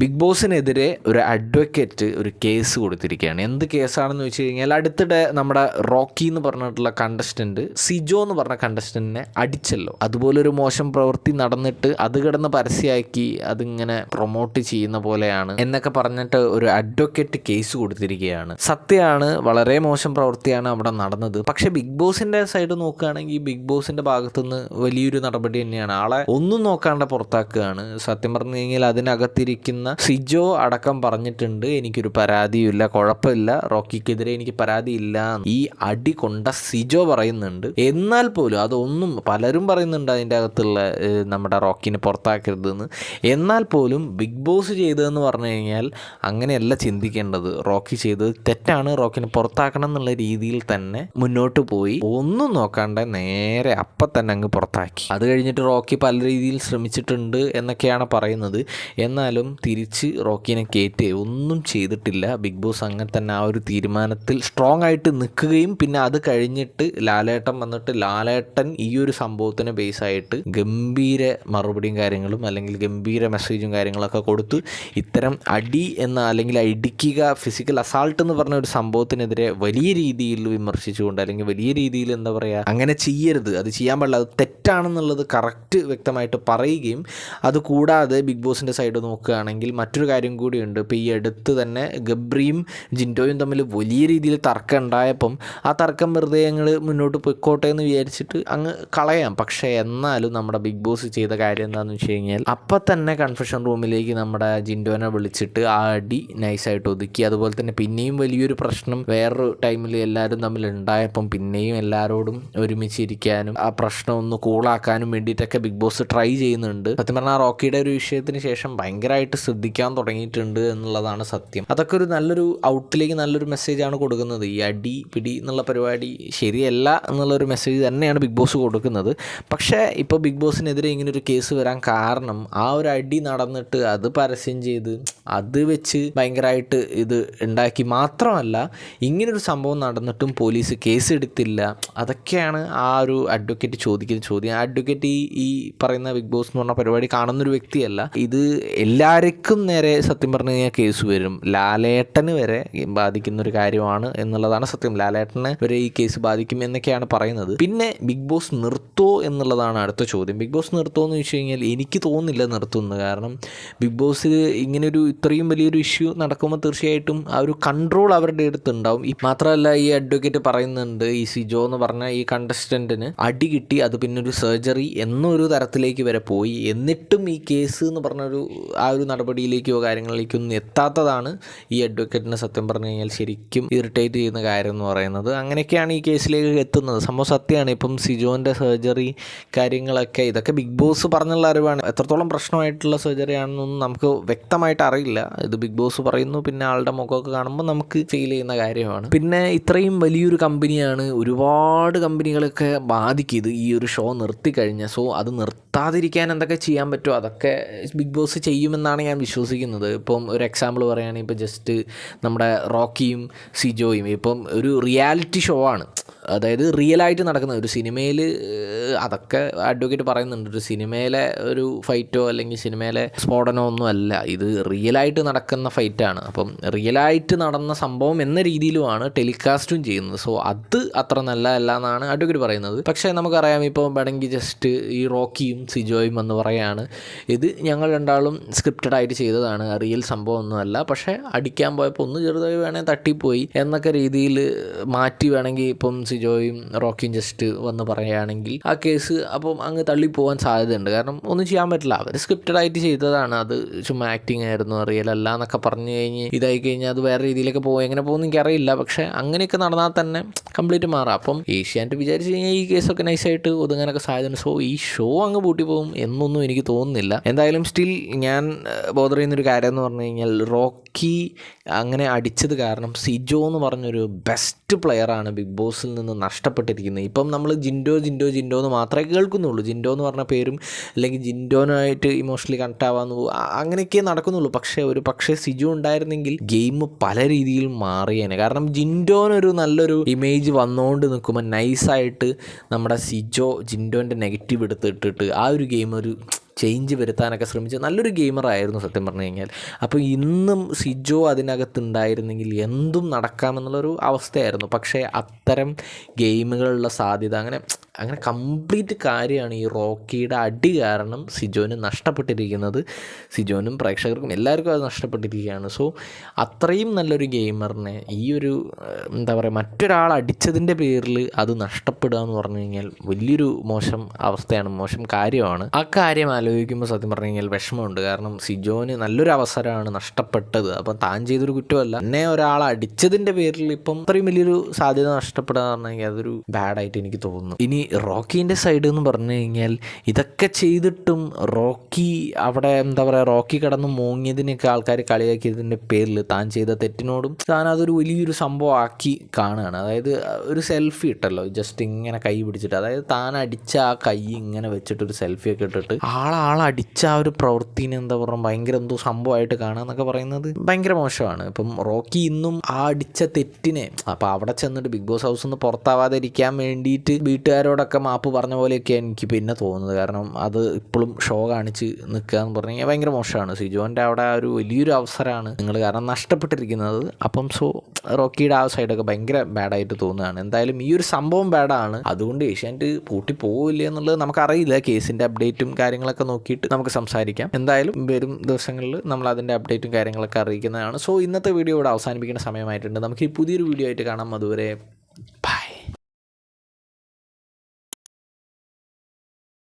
Big ബോസിനെതിരെ ഒരു advocate ഒരു case കൊടുത്തിരിക്കുകയാണ്. എന്ത് കേസാണെന്ന് വെച്ച് കഴിഞ്ഞാൽ അടുത്തിടെ നമ്മുടെ റോക്കി എന്ന് പറഞ്ഞിട്ടുള്ള കണ്ടസ്റ്റന്റ് സിജോ എന്ന് പറഞ്ഞ കണ്ടസ്റ്റന്റിനെ അടിച്ചല്ലോ. അതുപോലെ ഒരു മോശം പ്രവൃത്തി നടന്നിട്ട് അത് കിടന്ന് പരസ്യമാക്കി അതിങ്ങനെ പ്രൊമോട്ട് ചെയ്യുന്ന പോലെയാണ് എന്നൊക്കെ പറഞ്ഞിട്ട് ഒരു അഡ്വക്കേറ്റ് കേസ് കൊടുത്തിരിക്കുകയാണ്. സത്യമാണ് വളരെ മോശം പ്രവൃത്തിയാണ് അവിടെ നടന്നത്. പക്ഷേ ബിഗ് ബോസിന്റെ സൈഡ് നോക്കുകയാണെങ്കിൽ ബിഗ് ബോസിന്റെ ഭാഗത്തുനിന്ന് വലിയൊരു നടപടി തന്നെയാണ്. ആളെ ഒന്നും നോക്കാണ്ട് പുറത്താക്കുകയാണ്. സത്യം പറഞ്ഞു കഴിഞ്ഞാൽ അതിനകത്തിരിക്കുന്ന സിജോ അടക്കം പറഞ്ഞിട്ടുണ്ട്. എനിക്കൊരു പരാതിയില്ല കുഴപ്പമില്ല. റോക്കിക്കെതിരെ എനിക്ക് പരാതിയില്ല ഈ അടി കൊണ്ട സിജോ പറയുന്നുണ്ട്. എന്നാൽ പോലും അതൊന്നും പലരും പറയുന്നുണ്ട് അതിന്റെ അകത്തുള്ള നമ്മുടെ റോക്കിനെ പുറത്താക്കരുതെന്ന്. എന്നാൽ പോലും ബിഗ് ബോസ് ചെയ്തതെന്ന് പറഞ്ഞു കഴിഞ്ഞാൽ അങ്ങനെയല്ല ചിന്തിക്കേണ്ടത്. റോക്കി ചെയ്തത് തെറ്റാണ്. റോക്കിനെ പുറത്താക്കണം എന്നുള്ള രീതിയിൽ തന്നെ മുന്നോട്ട് പോയി. ഒന്നും നോക്കാണ്ട് നേരെ അപ്പം തന്നെ അങ്ങ് പുറത്താക്കി. അത് കഴിഞ്ഞിട്ട് റോക്കി പല രീതിയിൽ ശ്രമിച്ചിട്ടുണ്ട് എന്നൊക്കെയാണ് പറയുന്നത്. എന്നാലും തിരിച്ച് റോക്കിനെ കയറ്റി ഒന്നും ചെയ്തിട്ടില്ല. ബിഗ് ബോസ് അങ്ങനെ തന്നെ ആ ഒരു തീരുമാനത്തിൽ സ്ട്രോങ് ആയിട്ട് നിൽക്കുകയും പിന്നെ അത് കഴിഞ്ഞിട്ട് ലാലേട്ടൻ വന്നിട്ട് ലാലേട്ടൻ ഈ ഒരു സംഭവത്തിന് ബേസായിട്ട് ഗംഭീര മറുപടിയും കാര്യങ്ങളും അല്ലെങ്കിൽ ഗംഭീര മെസ്സേജും കാര്യങ്ങളൊക്കെ കൊടുത്ത് ഇത്തരം അടി എന്ന അല്ലെങ്കിൽ ഇടിക്കുക ഫിസിക്കൽ അസാൾട്ട് എന്ന് പറഞ്ഞ ഒരു സംഭവത്തിനെതിരെ വലിയ രീതിയിൽ വിമർശിച്ചുകൊണ്ട് അല്ലെങ്കിൽ വലിയ രീതിയിൽ എന്താ പറയുക അങ്ങനെ ചെയ്യരുത്. അത് ചെയ്യാൻ പാടില്ല. അത് തെറ്റാണെന്നുള്ളത് കറക്റ്റ് വ്യക്തമായിട്ട് പറയുകയും അത് കൂടാതെ ബിഗ് ബോസിന്റെ സൈഡ് നോക്കുകയാണെങ്കിൽ മറ്റൊരു കാര്യം കൂടിയുണ്ട്. ഇപ്പോൾ ഈ അടുത്ത് തന്നെ ഗബ്രിയും ജിൻഡോയും തമ്മിൽ വലിയ രീതിയിൽ തർക്കം ഉണ്ടായപ്പം ആ തർക്കം വെറുതെ ഞങ്ങൾ മുന്നോട്ട് പൊയ്ക്കോട്ടെ എന്ന് വിചാരിച്ചിട്ട് അങ്ങ് കളയാം. പക്ഷേ എന്നാലും നമ്മുടെ ബിഗ് ബോസ് ചെയ്ത കാര്യം എന്താണെന്ന് വെച്ച് കഴിഞ്ഞാൽ അപ്പം തന്നെ കൺഫെഷൻ റൂമിലേക്ക് നമ്മുടെ ജിൻഡോനെ വിളിച്ചിട്ട് ആ അടി നൈസായിട്ട് ഒതുക്കി. അതുപോലെ തന്നെ പിന്നെയും വലിയൊരു പ്രശ്നം വേറൊരു ടൈമിൽ എല്ലാവരും തമ്മിൽ ഉണ്ടായപ്പം പിന്നെയും എല്ലാവരോടും ഒരുമിച്ചിരിക്കാനും ആ പ്രശ്നം ഒന്ന് കൂളാക്കാനും വേണ്ടിയിട്ടൊക്കെ ബിഗ് ബോസ് ട്രൈ ചെയ്യുന്നുണ്ട്. സത്യം പറഞ്ഞാൽ റോക്കിയുടെ ഒരു വിഷയത്തിന് ശേഷം ഭയങ്കരമായിട്ട് ശ്രദ്ധിക്കാൻ തുടങ്ങിയിട്ടുണ്ട് എന്നുള്ളതാണ് സത്യം. അതൊക്കെ ഒരു നല്ലൊരു ഔട്ടിലേക്ക് നല്ലൊരു മെസ്സേജാണ് കൊടുക്കുന്നത്. ഈ അടി പിടി എന്നുള്ള പരിപാടി ശരിയല്ല എന്നുള്ളൊരു മെസ്സേജ് തന്നെയാണ് ബിഗ് ബോസ് കൊടുക്കുന്നത്. പക്ഷേ ഇപ്പോൾ ബിഗ് ബോസിനെതിരെ ഇങ്ങനൊരു കേസ് വരാൻ കാരണം ആ ഒരു അടി നടന്നിട്ട് അത് പരസ്യം ചെയ്ത് അത് വെച്ച് ഭയങ്കരമായിട്ട് ഇത് ഉണ്ടാക്കി മാത്രമല്ല ഇങ്ങനൊരു സംഭവം നടന്നിട്ടും പോലീസ് കേസ് എടുത്തില്ല. അതൊക്കെയാണ് ആ ഒരു അഡ്വക്കേറ്റ് ചോദിക്കുന്ന ചോദ്യം. ആ അഡ്വക്കേറ്റ് ഈ ഈ പറയുന്ന ബിഗ് ബോസ് എന്ന് പറഞ്ഞ പരിപാടി കാണുന്നൊരു വ്യക്തിയല്ല. ഇത് എല്ലാവർക്കും നേരെ സത്യം പറഞ്ഞു കഴിഞ്ഞാൽ കേസ് വരും. ലാലേട്ടന് വരെ ബാധിക്കുന്ന ഒരു കാര്യമാണ് എന്നുള്ളതാണ് സത്യം. ലാലേട്ടന് വരെ ഈ കേസ് ബാധിക്കും എന്നൊക്കെയാണ് പറയുന്നത്. പിന്നെ ബിഗ് ബോസ് നിർത്തോ എന്നുള്ളതാണ് അടുത്ത ചോദ്യം. ബിഗ് ബോസ് നിർത്തോ എന്ന് വെച്ച് കഴിഞ്ഞാൽ എനിക്ക് തോന്നുന്നില്ല നിർത്തുന്നു. കാരണം ബിഗ് ബോസിൽ ഇങ്ങനൊരു ഇത്രയും വലിയൊരു ഇഷ്യൂ നടക്കുമ്പോൾ തീർച്ചയായിട്ടും ആ ഒരു കൺട്രോൾ അവരുടെ അടുത്തുണ്ടാവും. മാത്രമല്ല ഈ അഡ്വക്കേറ്റ് പറയുന്നുണ്ട് ഈ സിജോ എന്ന് പറഞ്ഞ ഈ കണ്ടസ്റ്റന്റിന് അടി കിട്ടി അത് പിന്നെ ഒരു സർജറി എന്നൊരു തരത്തിലേക്ക് വരെ പോയി. എന്നിട്ടും ഈ കേസ് എന്ന് പറഞ്ഞൊരു ആ ഒരു നടപടിയിലേക്കോ കാര്യങ്ങളിലേക്കോ ഒന്നും എത്താത്തതാണ് ഈ അഡ്വക്കേറ്റിനെ സത്യം പറഞ്ഞു കഴിഞ്ഞാൽ ശരിക്കും ഇറിറ്റേറ്റ് ചെയ്യുന്ന കാര്യം എന്ന് പറയുന്നത്. അങ്ങനെയൊക്കെയാണ് ഈ കേസിലേക്ക് എത്തുന്നത്. സംഭവം സത്യമാണ്. ഇപ്പം സിജോന്റെ സർജറി കാര്യങ്ങളൊക്കെ ഇതൊക്കെ ബിഗ് ബോസ് പറഞ്ഞുള്ള അറിവാണ്. എത്രത്തോളം പ്രശ്നമായിട്ടുള്ള സർജറി ആണെന്നൊന്നും നമുക്ക് വ്യക്തമായിട്ട് അറിയില്ല. ഇത് ബിഗ് ബോസ് പറയുന്നു. പിന്നെ ആളുടെ മുഖമൊക്കെ കാണുമ്പോൾ നമുക്ക് ഫീൽ ചെയ്യുന്ന കാര്യമാണ്. പിന്നെ ഇത്രയും വലിയൊരു കമ്പനിയാണ് ഒരുപാട് കമ്പനികളൊക്കെ ബാധിക്കിയത് ഈ ഒരു ഷോ നിർത്തി കഴിഞ്ഞാൽ. സോ അത് നിർത്താതിരിക്കാൻ എന്തൊക്കെ ചെയ്യാൻ പറ്റുമോ അതൊക്കെ ബിഗ് ബോസ് ചെയ്യുമെന്നാണ് ഞാൻ വിശ്വസിക്കുന്നത്. ഇപ്പം ഒരു എക്സാമ്പിൾ പറയുകയാണെങ്കിൽ ഇപ്പോൾ ജസ്റ്റ് നമ്മുടെ റോക്കിയും സിജോയും ഇപ്പം ഒരു റിയാലിറ്റി ഷോ ആണ്. അതായത് റിയലായിട്ട് നടക്കുന്ന ഒരു സിനിമയിൽ അതൊക്കെ അഡ്വക്കേറ്റ് പറയുന്നുണ്ട്. ഒരു സിനിമയിലെ ഒരു ഫൈറ്റോ അല്ലെങ്കിൽ സിനിമയിലെ സ്ഫോടനോ ഒന്നും അല്ല. ഇത് റിയലായിട്ട് നടക്കുന്ന ഫൈറ്റാണ് അപ്പം റിയലായിട്ട് നടന്ന സംഭവം എന്ന രീതിയിലുമാണ് ടെലികാസ്റ്റും ചെയ്യുന്നത്. സോ അത് അത്ര നല്ലതല്ല എന്നാണ് അഡ്വക്കേറ്റ് പറയുന്നത്. പക്ഷേ നമുക്കറിയാം ഇപ്പോൾ വേണമെങ്കിൽ ജസ്റ്റ് ഈ റോക്കിയും സിജോയും എന്ന് പറയാണ് ഇത് ഞങ്ങൾ രണ്ടാളും സ്ക്രിപ്റ്റഡ് ആയിട്ട് ചെയ്തതാണ്. റിയൽ സംഭവം ഒന്നുമല്ല പക്ഷേ അടിക്കാൻ പോയപ്പോൾ ഒന്ന് ചെറുതായി വേണമെങ്കിൽ തട്ടിപ്പോയി എന്നൊക്കെ രീതിയിൽ മാറ്റി വേണമെങ്കിൽ ഇപ്പം സിജോയും റോക്കിയും ജസ്റ്റ് വന്ന് പറയുകയാണെങ്കിൽ ആ കേസ് അപ്പം അങ്ങ് തള്ളിപ്പോകാൻ സാധ്യതയുണ്ട്. കാരണം ഒന്നും ചെയ്യാൻ പറ്റില്ല. അവർ സ്ക്രിപ്റ്റഡ് ആയിട്ട് ചെയ്തതാണ്. അത് ചുമ്മാ ആക്ടിങ് ആയിരുന്നു റിയൽ അല്ല എന്നൊക്കെ പറഞ്ഞു കഴിഞ്ഞ് ഇതായി കഴിഞ്ഞാൽ അത് വേറെ രീതിയിലൊക്കെ പോകും. എങ്ങനെ പോകുമെന്ന് എനിക്കറിയില്ല. പക്ഷേ അങ്ങനെയൊക്കെ നടന്നാൽ തന്നെ കംപ്ലീറ്റ് മാറാം. അപ്പം ഏഷ്യാനെറ്റ് വിചാരിച്ച് കഴിഞ്ഞാൽ ഈ കേസൊക്കെ നൈസായിട്ട് ഒതുങ്ങാനൊക്കെ സാധ്യതയുണ്ട്. സോ ഈ ഷോ അങ്ങ് പൂട്ടി പോകും എന്നൊന്നും എനിക്ക് തോന്നുന്നില്ല. എന്തായാലും സ്റ്റിൽ ഞാൻ ബോധർ ചെയ്യുന്നൊരു കാര്യം എന്ന് പറഞ്ഞു കഴിഞ്ഞാൽ റോക്കി അങ്ങനെ അടിച്ചത് കാരണം സിജോ എന്ന് പറഞ്ഞൊരു ബെസ്റ്റ് പ്ലെയറാണ് ബിഗ് ബോസിൽ നിന്ന് നഷ്ടപ്പെട്ടിരിക്കുന്നത്. ഇപ്പം നമ്മൾ ജിൻഡോ ജിൻഡോ ജിൻഡോ എന്ന് മാത്രമേ കേൾക്കുന്നുള്ളൂ. ജിൻഡോ എന്ന് പറഞ്ഞ പേരും അല്ലെങ്കിൽ ജിൻഡോനായിട്ട് ഇമോഷണലി കണക്ട് ആവാന്ന് പോ- അങ്ങനെയൊക്കെ നടക്കുന്നുള്ളൂ. പക്ഷേ ഒരു പക്ഷേ സിജു ഉണ്ടായിരുന്നെങ്കിൽ ഗെയിം പല രീതിയിൽ മാറിയേനെ. കാരണം ജിൻഡോനൊരു നല്ലൊരു ഇമേജ് വന്നുകൊണ്ട് നിൽക്കുമ്പോൾ നൈസായിട്ട് നമ്മുടെ സിജോ ജിൻഡോന്റെ നെഗറ്റീവ് എടുത്തിട്ടിട്ട് ആ ഒരു ഗെയിം ഒരു ചേഞ്ച് വരുത്താനൊക്കെ ശ്രമിച്ച് നല്ലൊരു ഗെയിമറായിരുന്നു സത്യം പറഞ്ഞു കഴിഞ്ഞാൽ. അപ്പോൾ ഇന്നും സിജോ അതിനകത്തുണ്ടായിരുന്നെങ്കിൽ എന്തും നടക്കാമെന്നുള്ളൊരു അവസ്ഥയായിരുന്നു. പക്ഷേ അത്തരം ഗെയിമുകളുള്ള സാധ്യത അങ്ങനെ അങ്ങനെ കംപ്ലീറ്റ് കാര്യമാണ് ഈ റോക്കിയുടെ അടി കാരണം സിജോന് നഷ്ടപ്പെട്ടിരിക്കുന്നത്. സിജോനും പ്രേക്ഷകർക്കും എല്ലാവർക്കും അത് നഷ്ടപ്പെട്ടിരിക്കുകയാണ്. സോ അത്രയും നല്ലൊരു ഗെയിമറിനെ ഈ ഒരു എന്താ പറയുക മറ്റൊരാൾ അടിച്ചതിന്റെ പേരിൽ അത് നഷ്ടപ്പെടുക എന്ന് പറഞ്ഞു കഴിഞ്ഞാൽ വലിയൊരു മോശം അവസ്ഥയാണ് മോശം കാര്യമാണ്. ആ കാര്യം ആലോചിക്കുമ്പോൾ സത്യം പറഞ്ഞു കഴിഞ്ഞാൽ വിഷമമുണ്ട്. കാരണം സിജോന് നല്ലൊരു അവസരമാണ് നഷ്ടപ്പെട്ടത്. അപ്പം താൻ ചെയ്തൊരു കുറ്റമല്ല. എന്നെ ഒരാൾ അടിച്ചതിന്റെ പേരിൽ ഇപ്പം അത്രയും വലിയൊരു സാധ്യത നഷ്ടപ്പെടുക എന്ന് പറഞ്ഞു കഴിഞ്ഞാൽ അതൊരു ബാഡായിട്ട് എനിക്ക് തോന്നുന്നു. ഇനി റോക്കീന്റെ സൈഡ് എന്ന് പറഞ്ഞു കഴിഞ്ഞാൽ ഇതൊക്കെ ചെയ്തിട്ടും റോക്കി അവിടെ എന്താ പറയുക റോക്കി കടന്ന് മൂങ്ങിയതിനൊക്കെ ആൾക്കാർ കളിയാക്കിയതിന്റെ പേരിൽ താൻ ചെയ്ത തെറ്റിനോടും താൻ അതൊരു വലിയൊരു സംഭവം ആക്കി കാണുകയാണ്. അതായത് ഒരു സെൽഫി ഇട്ടല്ലോ. ജസ്റ്റ് ഇങ്ങനെ കൈ പിടിച്ചിട്ട്. അതായത് താൻ അടിച്ച ആ കൈ ഇങ്ങനെ വെച്ചിട്ട് ഒരു സെൽഫി ഒക്കെ ആളാളടിച്ച ആ ഒരു പ്രവൃത്തിനെ എന്താ പറയുക ഭയങ്കര എന്തോ സംഭവമായിട്ട് കാണുക എന്നൊക്കെ പറയുന്നത് ഭയങ്കര മോശമാണ്. ഇപ്പം റോക്കി ഇന്നും ആ അടിച്ച തെറ്റിനെ അപ്പോൾ അവിടെ ചെന്നിട്ട് ബിഗ് ബോസ് ഹൗസിൽ നിന്ന് പുറത്താവാതിരിക്കാൻ വേണ്ടിയിട്ട് വീട്ടുകാരോടൊക്കെ മാപ്പ് പറഞ്ഞ പോലെയൊക്കെയാണ് എനിക്ക് പിന്നെ തോന്നുന്നത്. കാരണം അത് ഇപ്പോഴും ഷോ കാണിച്ച് നിൽക്കുക എന്ന് പറഞ്ഞു കഴിഞ്ഞാൽ ഭയങ്കര മോശമാണ്. സിജോന്റെ അവിടെ ഒരു വലിയൊരു അവസരമാണ് നിങ്ങൾ കാരണം നഷ്ടപ്പെട്ടിരിക്കുന്നത്. അപ്പം സോ റോക്കിയുടെ ആ സൈഡൊക്കെ ഭയങ്കര ബാഡായിട്ട് തോന്നുകയാണ്. എന്തായാലും ഈ ഒരു സംഭവം ബാഡാണ് അതുകൊണ്ട് ഏഷ്യാനെറ്റ് പൂട്ടി പോവില്ല എന്നുള്ളത് നമുക്കറിയില്ല. കേസിന്റെ അപ്ഡേറ്റും കാര്യങ്ങളൊക്കെ നോക്കിയിട്ട് നമുക്ക് സംസാരിക്കാം. എന്തായാലും വരും ദിവസങ്ങളിൽ നമ്മൾ അതിന്റെ അപ്ഡേറ്റും കാര്യങ്ങളൊക്കെ അറിയിക്കുന്നതാണ്. സോ ഇന്നത്തെ വീഡിയോ ഇവിടെ അവസാനിപ്പിക്കുന്ന സമയമായിട്ടുണ്ട്. നമുക്ക് ഈ പുതിയൊരു വീഡിയോ ആയിട്ട് കാണാം. അതുവരെ